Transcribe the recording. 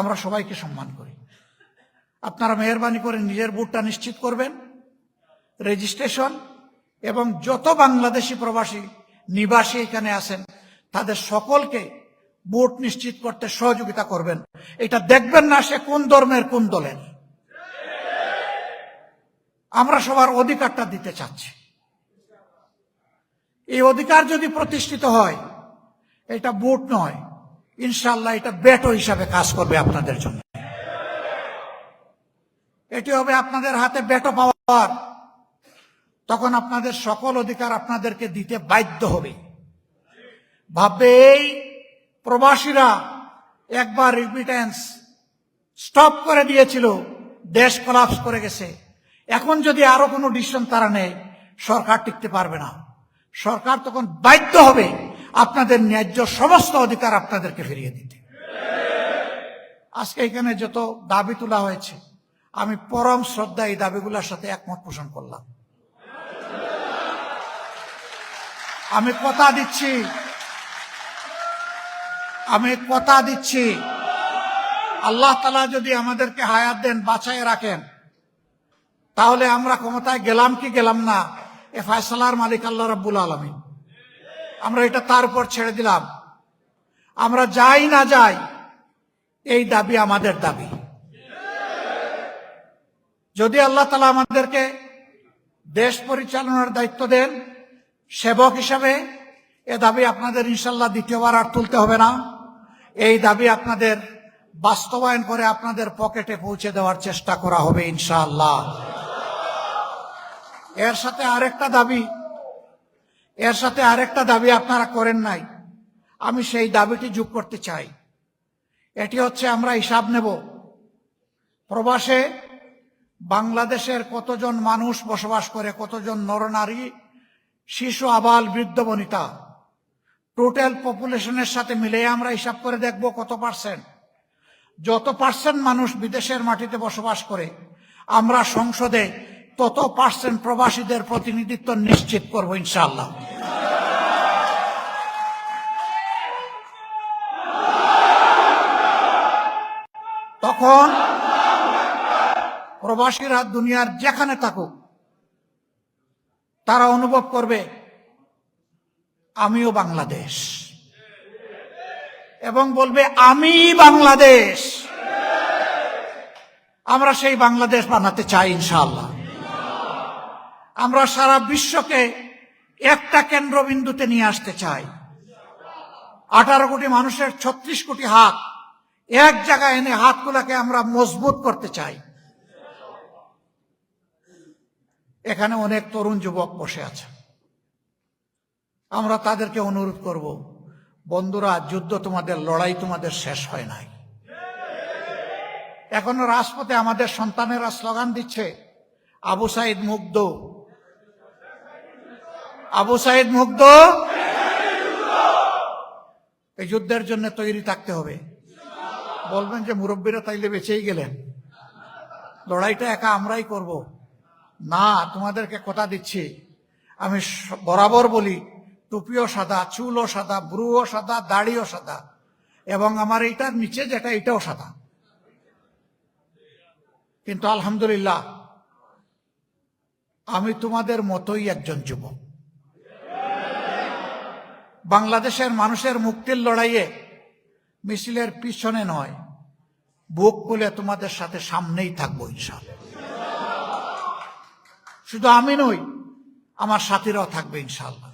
আমরা সবাইকে সম্মান করি। আপনারা মেহরবানি করে নিজের ভোটটা নিশ্চিত করবেন। রেজিস্ট্রেশন এবং যত বাংলাদেশি প্রবাসী, নিবাসী এখানে আছেন, তাদের সকলকে ভোট নিশ্চিত করতে সহযোগিতা করবেন। এটা দেখবেন না সে কোন ধর্মের, কোন দলের। আমরা সবার অধিকারটা দিতে চাচ্ছি। এই অধিকার যদি প্রতিষ্ঠিত হয়, এটা ভোট নয় ইনশাল্লাহ এটা বেটো হিসাবে কাজ করবে আপনাদের জন্য। এটি হবে আপনাদের হাতে বেটো পাওয়ার। তখন আপনাদের সকল অধিকার আপনাদেরকে দিতে বাধ্য হবে। ভাববে, এই প্রবাসীরা একবার রিমিটেন্স স্টপ করে দিয়েছিল, দেশ কলাপস করে গেছে। এখন যদি আরও কোনো ডিসিশন তারা নেয়, সরকার টিকতে পারবে না। সরকার তখন বাধ্য হবে আপনাদের ন্যায্য সমস্ত অধিকার আপনাদেরকে ফিরিয়ে দিতে। আজকে এখানে যত দাবি তোলা হয়েছে, আমি পরম শ্রদ্ধা এই দাবিগুলোর সাথে একমত পোষণ করলাম। আমি কথা দিচ্ছি, আমি কথা দিচ্ছি, আল্লাহ তালা যদি আমাদেরকে হায়াত দেন, বাঁচায় রাখেন, তাহলে আমরা ক্ষমতায় গেলাম কি গেলাম না, এ ফয়সালার মালিক আল্লাহ রাব্বুল আলমিন। আমরা এটা তার উপর ছেড়ে দিলাম। আমরা যাই না যাই, এই দাবি আমাদের দাবি। যদি আল্লাহ তালা আমাদেরকে দেশ পরিচালনার দায়িত্ব দেন, সেবক হিসাবে এ দাবি আপনাদের ইনশাল্লাহ দ্বিতীয়বার আর তুলতে হবে না। এই দাবি আপনাদের বাস্তবায়ন করে আপনাদের পকেটে পৌঁছে দেওয়ার চেষ্টা করা হবে ইনশাআল্লাহ। এর সাথে আরেকটা দাবি এর সাথে আরেকটা দাবি আপনারা করেন নাই। আমি সেই দাবিটি যোগ করতে চাই। এটি হচ্ছে আমরা হিসাব নেব। প্রবাসে বাংলাদেশের কতজন মানুষ বসবাস করে, কতজন নরনারী, শিশু, আবাল, বৃদ্ধ, বনিতা? টোটাল পপুলেশনের সাথে মিলে আমরা হিসাব করে দেখব কত পার্সেন্ট যত পার্সেন্ট মানুষ বিদেশের মাটিতে বসবাস করে, আমরা সংসদে তত পার্সেন্ট প্রবাসীদের প্রতিনিধিত্ব নিশ্চিত করব ইনশাআল্লাহ। তখন প্রবাসীরা দুনিয়ার যেখানে থাকুক, তারা অনুভব করবে, আমিও বাংলাদেশ। এবং বলবে, আমি বাংলাদেশ। আমরা সেই বাংলাদেশ বানাতে চাই ইনশাআল্লাহ। আমরা সারা বিশ্বকে একটা কেন্দ্রবিন্দুতে নিয়ে আসতে চাই। আঠারো কোটি মানুষের ছত্রিশ কোটি হাত এক জায়গায় এনে হাতগুলাকে আমরা মজবুত করতে চাই। এখানে অনেক তরুণ যুবক বসে আছে। আমরা তাদেরকে অনুরোধ করব, বন্ধুরা, যুদ্ধ তোমাদের, লড়াই তোমাদের শেষ হয় নাই। এখনও রাজপথে আমাদের সন্তানেরা স্লোগান দিচ্ছে, আবু সাইদ মুগ্ধ। আবু সাইদ মুগ্ধ? এই যুদ্ধের জন্য তৈরি থাকতে হবে। বলবেন যে মুরব্বীরা তাইলে বেঁচেই গেলেন। লড়াইটা একা আমরাই করব। না, তোমাদেরকে কথা দিচ্ছি। আমি বরাবর বলি, টুপিও সাদা, চুলও সাদা, ব্রুও সাদা, দাড়িও সাদা এবং আমার এইটার নিচে যেটা এটাও সাদা। কিন্তু আলহামদুলিল্লাহ, আমি তোমাদের মতোই একজন যুবক। বাংলাদেশের মানুষের মুক্তির লড়াইয়ে মিছিলের পিছনে নয়, বুক খুলে তোমাদের সাথে সামনেই থাকব ইনশাল শুধু আমি নই, আমার সাথীরাও থাকবে ইনশাল্লাহ